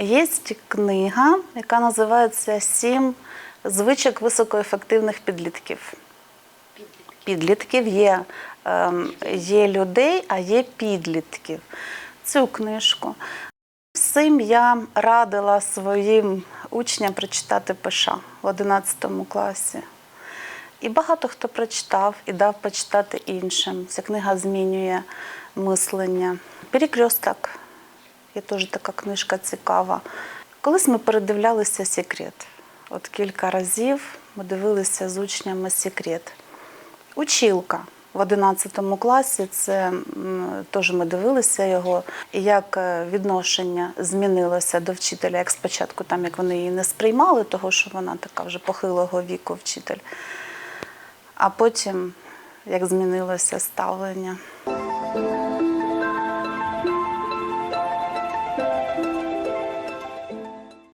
Є книга, яка називається Сім звичок високоефективних підлітків. Підлітків є, ем, є людей, а є підлітків. Цю книжку. Всім я радила своїм учням прочитати Пиша в 11 класі. І багато хто прочитав і дав почитати іншим. Ця книга змінює мислення. Перекресток є теж така книжка цікава. Колись ми передивлялися секрет. От кілька разів ми дивилися з учнями секрет. Училка в 11 класі, це теж ми дивилися його, як е, відношення змінилося до вчителя, як спочатку, там як вони її не сприймали, того що вона така вже похилого віку вчитель. А потім як змінилося ставлення.